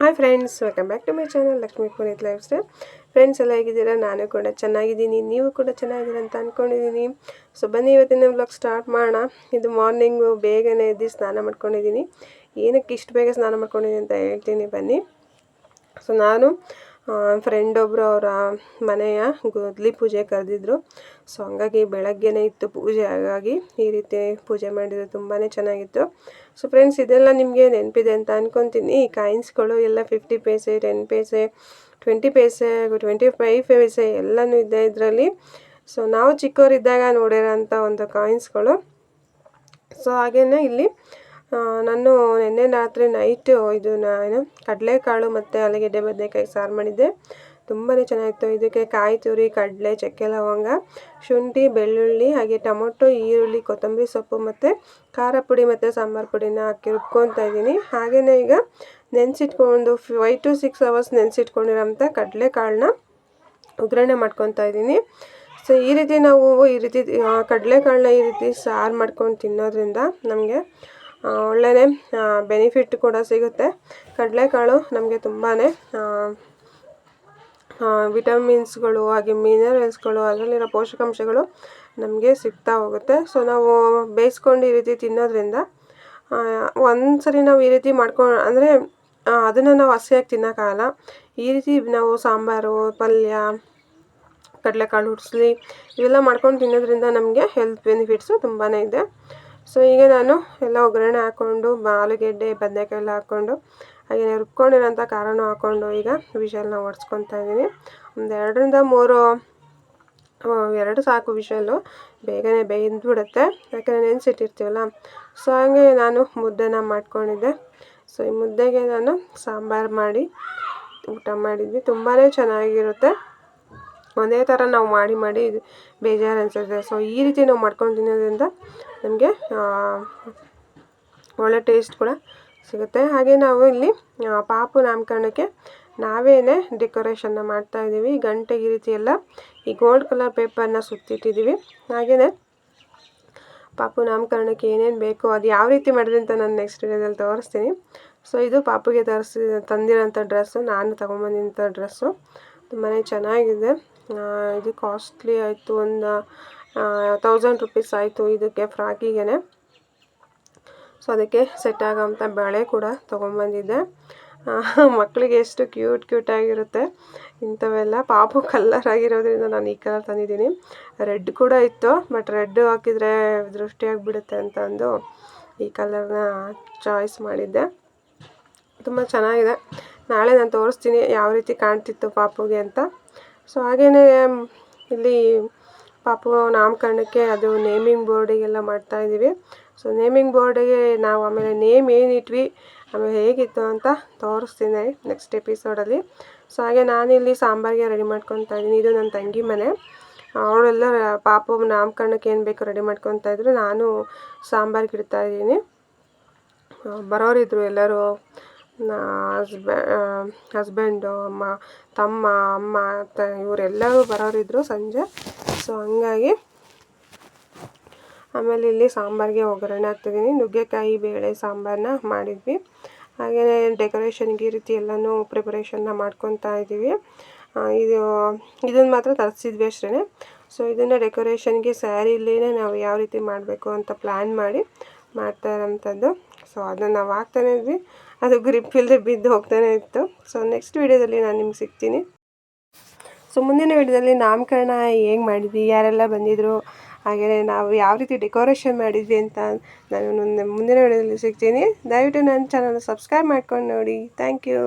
Hi friends welcome back to my channel Lakshmi Puneeth lifestyle friends ಎಲ್ಲ ಹೇಗಿದ್ದೀರಾ? ನಾನು ಕೂಡ ಚೆನ್ನಾಗಿದ್ದೀನಿ. ನೀವು ಕೂಡ ಚೆನ್ನಾಗಿದ್ದೀರಾ ಅಂತ ಅಂದ್ಕೊಂಡಿದ್ದೀನಿ ಸೊ ಬನ್ನಿ ಇವತ್ತಿನ ಬ್ಲಾಗ್ ಸ್ಟಾರ್ಟ್ ಮಾಡೋಣ. ಇದು ಮಾರ್ನಿಂಗು ಬೇಗನೆ ಎದ್ದು ಸ್ನಾನ ಮಾಡ್ಕೊಂಡಿದ್ದೀನಿ. ಏನಕ್ಕೆ ಇಷ್ಟು ಬೇಗ ಸ್ನಾನ ಮಾಡ್ಕೊಂಡಿದ್ದೀನಿ ಅಂತ ಹೇಳ್ತೀನಿ, ಬನ್ನಿ. ಸೊ ನಾನು ಫ್ರೆಂಡ್ ಒಬ್ಬರು ಅವರ ಮನೆಯ ಗುದ್ಲಿ ಪೂಜೆ ಕರೆದಿದ್ರು. ಸೊ ಹಂಗಾಗಿ ಬೆಳಗ್ಗೆನೇ ಇತ್ತು ಪೂಜೆ. ಹಾಗಾಗಿ ಈ ರೀತಿ ಪೂಜೆ ಮಾಡಿದ್ರು ತುಂಬಾ ಚೆನ್ನಾಗಿತ್ತು. ಸೊ ಫ್ರೆಂಡ್ಸ್ ಇದೆಲ್ಲ ನಿಮಗೆ ನೆನಪಿದೆ ಅಂತ ಅಂದ್ಕೊತೀನಿ ಈ ಕಾಯಿನ್ಸ್ಗಳು ಎಲ್ಲ fifty paise ten paise twenty paise twenty five paise ಎಲ್ಲನೂ ಇದೆ ಇದರಲ್ಲಿ. ಸೊ ನಾವು ಚಿಕ್ಕವರಿದ್ದಾಗ ನೋಡಿರೋಂಥ ಒಂದು ಕಾಯಿನ್ಸ್ಗಳು. ಸೊ ಹಾಗೇ ಇಲ್ಲಿ ನಾನು ನಿನ್ನೆ ರಾತ್ರಿ ನೈಟು ಇದು ಏನು, ಕಡಲೆಕಾಳು ಮತ್ತು ಆಲೂಗೆಡ್ಡೆ ಬದನೆಕಾಯಿ ಸಾರು ಮಾಡಿದ್ದೆ. ತುಂಬಾ ಚೆನ್ನಾಗಿತ್ತು. ಇದಕ್ಕೆ ಕಾಯಿ ತುರಿ, ಕಡಲೆ ಚಕ್ಕೆ ಲವಂಗ, ಶುಂಠಿ, ಬೆಳ್ಳುಳ್ಳಿ, ಹಾಗೆ ಟೊಮೊಟೊ, ಈರುಳ್ಳಿ, ಕೊತ್ತಂಬರಿ ಸೊಪ್ಪು ಮತ್ತು ಖಾರ ಪುಡಿ ಮತ್ತು ಸಾಂಬಾರು ಪುಡಿನ ಹಾಕಿ ರುಬ್ಕೊತಾ ಇದ್ದೀನಿ. ಹಾಗೆಯೇ ಈಗ ನೆನೆಸಿಟ್ಕೊಂಡು ಫೈವ್ ಟು ಸಿಕ್ಸ್ ಅವರ್ಸ್ ನೆನೆಸಿಟ್ಕೊಂಡಿರೋಂಥ ಕಡಲೆಕಾಳನ್ನ ಒಗ್ಗರಣೆ ಮಾಡ್ಕೊತಾ ಇದ್ದೀನಿ. ಸೊ ಈ ರೀತಿ ನಾವು ಈ ರೀತಿ ಕಡಲೆಕಾಳನ್ನ ಈ ರೀತಿ ಸಾರು ಮಾಡ್ಕೊಂಡು ತಿನ್ನೋದ್ರಿಂದ ನಮಗೆ ಒಳ್ಳೆಯೇ ಬೆನಿಫಿಟ್ ಕೂಡ ಸಿಗುತ್ತೆ. ಕಡಲೆಕಾಳು ನಮಗೆ ತುಂಬಾ ವಿಟಮಿನ್ಸ್ಗಳು ಹಾಗೆ ಮಿನರಲ್ಸ್ಗಳು ಅದರಲ್ಲಿರೋ ಪೋಷಕಾಂಶಗಳು ನಮಗೆ ಸಿಗ್ತಾ ಹೋಗುತ್ತೆ. ಸೊ ನಾವು ಬೇಯಿಸ್ಕೊಂಡು ಈ ರೀತಿ ತಿನ್ನೋದ್ರಿಂದ ಒಂದು ಸರಿ ನಾವು ಈ ರೀತಿ ಮಾಡ್ಕೊಂಡು ಅಂದರೆ ಅದನ್ನು ನಾವು ಹಸಿಯಾಗಿ ತಿನ್ನೋಕ್ಕಾಗಲ್ಲ. ಈ ರೀತಿ ನಾವು ಸಾಂಬಾರು, ಪಲ್ಯ, ಕಡಲೆಕಾಳು ಹುಡ್ಸ್ಲಿ ಇವೆಲ್ಲ ಮಾಡ್ಕೊಂಡು ತಿನ್ನೋದ್ರಿಂದ ನಮಗೆ ಹೆಲ್ತ್ ಬೆನಿಫಿಟ್ಸು ತುಂಬಾ ಇದೆ. ಸೊ ಈಗ ನಾನು ಎಲ್ಲ ಒಗ್ಗರಣೆ ಹಾಕ್ಕೊಂಡು ಆಲೂಗೆಡ್ಡೆ ಬದನೆಕಾಯಿ ಎಲ್ಲ ಹಾಕ್ಕೊಂಡು ಹಾಗೆ ರುಬ್ಕೊಂಡಿರೋಂಥ ಖಾರನೂ ಹಾಕ್ಕೊಂಡು ಈಗ ವಿಷಲ್ನ ಒಡ್ಸ್ಕೊತಾ ಇದ್ದೀನಿ. ಒಂದು ಎರಡರಿಂದ ಮೂರು ಎರಡು ಸಾಕು ವಿಷಲ್ಲು ಬೇಗನೆ ಬೇಯ್ದುಬಿಡುತ್ತೆ. ಯಾಕಂದರೆ ನೆನೆಸಿಟ್ಟಿರ್ತೀವಲ್ಲ? ಸೊ ಹಾಗೆ ನಾನು ಮುದ್ದೆನ ಮಾಡ್ಕೊಂಡಿದ್ದೆ. ಸೊ ಈ ಮುದ್ದೆಗೆ ನಾನು ಸಾಂಬಾರು ಮಾಡಿ ಊಟ ಮಾಡಿದ್ವಿ. ತುಂಬಾ ಚೆನ್ನಾಗಿರುತ್ತೆ. ಒಂದೇ ಥರ ನಾವು ಮಾಡಿ ಮಾಡಿ ಬೇಜಾರು ಅನಿಸುತ್ತೆ ಸೊ ಈ ರೀತಿ ನಾವು ಮಾಡ್ಕೊಂಡು ತಿನ್ನೋದ್ರಿಂದ ನಮಗೆ ಒಳ್ಳೆ ಟೇಸ್ಟ್ ಕೂಡ ಸಿಗುತ್ತೆ. ಹಾಗೆ ನಾವು ಇಲ್ಲಿ ಪಾಪು ನಾಮಕರಣಕ್ಕೆ ನಾವೇ ಡೆಕೋರೇಷನ್ನ ಮಾಡ್ತಾಯಿದ್ದೀವಿ ಗಂಟೆಗೆ ಈ ರೀತಿ ಎಲ್ಲ ಈ ಗೋಲ್ಡ್ ಕಲರ್ ಪೇಪರ್ನ ಸುತ್ತಿಟ್ಟಿದ್ದೀವಿ. ಹಾಗೆಯೇ ಪಾಪು ನಾಮಕರಣಕ್ಕೆ ಏನೇನು ಬೇಕು ಅದು ಯಾವ ರೀತಿ ಮಾಡಿದೆ ಅಂತ ನಾನು ನೆಕ್ಸ್ಟ್ ವಿಡಿಯೋದಲ್ಲಿ ತೋರಿಸ್ತೀನಿ. ಸೊ ಇದು ಪಾಪುಗೆ ತರಿಸಿ, ತಂದಿರೋಂಥ ಡ್ರೆಸ್ಸು ನಾನು ತೊಗೊಂಬಂದಿರೋಂಥ ಡ್ರೆಸ್ಸು ತುಂಬಾ ಚೆನ್ನಾಗಿದೆ. ಇದು ಕಾಸ್ಟ್ಲಿ ಆಯಿತು ಒಂದು ತೌಸಂಡ್ ರುಪೀಸ್ ಆಯಿತು ಇದಕ್ಕೆ ಫ್ರಾಕಿಗೆ ಸೊ ಅದಕ್ಕೆ ಸೆಟ್ ಆಗೋಂಥ ಬಳೆ ಕೂಡ ತೊಗೊಂಬಂದಿದ್ದೆ. ಮಕ್ಕಳಿಗೆ ಎಷ್ಟು ಕ್ಯೂಟ್ ಆಗಿರುತ್ತೆ. ಇಂಥವೆಲ್ಲ ಪಾಪು ಕಲ್ಲರ್ ಆಗಿರೋದ್ರಿಂದ ನಾನು ಈ ಕಲರ್ ತಂದಿದ್ದೀನಿ. ರೆಡ್ ಕೂಡ ಇತ್ತು ಬಟ್ ರೆಡ್ ಹಾಕಿದರೆ ದೃಷ್ಟಿಯಾಗಿಬಿಡುತ್ತೆ ಅಂತ ಅಂದು ಈ ಕಲರ್ನ ಚಾಯ್ಸ್ ಮಾಡಿದ್ದೆ. ತುಂಬ ಚೆನ್ನಾಗಿದೆ. ನಾಳೆ ನಾನು ತೋರಿಸ್ತೀನಿ ಯಾವ ರೀತಿ ಕಾಣ್ತಿತ್ತು ಪಾಪುಗೆ ಅಂತ. ಸೊ ಹಾಗೆಯೇ ಇಲ್ಲಿ ಪಾಪ ನಾಮಕರಣಕ್ಕೆ ಅದು ನೇಮಿಂಗ್ ಬೋರ್ಡಿಗೆಲ್ಲ ಮಾಡ್ತಾಯಿದ್ದೀವಿ ಸೊ ನೇಮಿಂಗ್ ಬೋರ್ಡಿಗೆ ನಾವು ಆಮೇಲೆ ನೇಮ್ ಏನಿಟ್ವಿ ಆಮೇಲೆ ಹೇಗಿತ್ತು ಅಂತ ತೋರಿಸ್ತೀನಿ ನೆಕ್ಸ್ಟ್ ಎಪಿಸೋಡಲ್ಲಿ ಸೊ ಹಾಗೆ ನಾನಿಲ್ಲಿ ಸಾಂಬಾರಿಗೆ ರೆಡಿ ಮಾಡ್ಕೊತಾ ಇದ್ದೀನಿ. ಇದು ನನ್ನ ತಂಗಿ ಮನೆ. ಅವಳೆಲ್ಲ ಪಾಪ ನಾಮಕರಣಕ್ಕೆ ಏನು ಬೇಕು ರೆಡಿ ಮಾಡ್ಕೊತಾ ಇದ್ರು. ನಾನು ಸಾಂಬಾರ್ಗೆ ಇಡ್ತಾ ಇದ್ದೀನಿ. ಬರೋರಿದ್ರು ಎಲ್ಲರೂ. ಹಸ್ಬೆ ಹಸ್ಬೆಂಡು ಅಮ್ಮ, ತಮ್ಮ, ಅಮ್ಮ ತ ಇವರೆಲ್ಲರೂ ಬರೋರಿದ್ರು ಸಂಜೆ. ಸೊ ಹಂಗಾಗಿ ಆಮೇಲೆ ಇಲ್ಲಿ ಸಾಂಬಾರಿಗೆ ಒಗ್ಗರಣೆ ಹಾಕ್ತಿದ್ದೀನಿ. ನುಗ್ಗೆಕಾಯಿ, ಬೇಳೆ ಸಾಂಬಾರನ್ನ ಮಾಡಿದ್ವಿ. ಹಾಗೆಯೇ ಡೆಕೋರೇಷನ್ಗೆ ಈ ರೀತಿ ಎಲ್ಲನೂ ಪ್ರಿಪರೇಷನ್ನ ಮಾಡ್ಕೊತಾ ಇದ್ದೀವಿ. ಇದು, ಇದನ್ನು ಮಾತ್ರ ತರಿಸಿದ್ವಿ ಅಷ್ಟೇ ಸೊ ಇದನ್ನು ಡೆಕೋರೇಷನ್ಗೆ ಸ್ಯಾರಿಲೇ ನಾವು ಯಾವ ರೀತಿ ಮಾಡಬೇಕು ಅಂತ ಪ್ಲ್ಯಾನ್ ಮಾಡಿ ಮಾಡ್ತಾ ಇರೋಂಥದ್ದು. ಸೊ ಅದನ್ನು ನಾವು ಹಾಕ್ತಾನೇ ಇದ್ವಿ. ಅದು ಗ್ರಿಪ್ ಇಲ್ಲದೆ ಬಿದ್ದು ಹೋಗ್ತಾನೆ ಇತ್ತು. ಸೊ ನೆಕ್ಸ್ಟ್ ವೀಡಿಯೋದಲ್ಲಿ ನಾನು ನಿಮ್ಗೆ ಸಿಗ್ತೀನಿ. ಸೊ ಮುಂದಿನ ವೀಡಿಯೋದಲ್ಲಿ ನಾಮಕರಣ ಹೇಗೆ ಮಾಡಿದ್ವಿ ಯಾರೆಲ್ಲ ಬಂದಿದ್ರು ಹಾಗೆಯೇ ನಾವು ಯಾವ ರೀತಿ ಡೆಕೋರೇಷನ್ ಮಾಡಿದ್ವಿ ಅಂತ ನಾನು ಮುಂದಿನ ವಿಡಿಯೋದಲ್ಲಿ ಸಿಗ್ತೀನಿ. ದಯವಿಟ್ಟು ನನ್ನ ಚಾನಲ್ ಸಬ್ಸ್ಕ್ರೈಬ್ ಮಾಡ್ಕೊಂಡು ನೋಡಿ. Thank you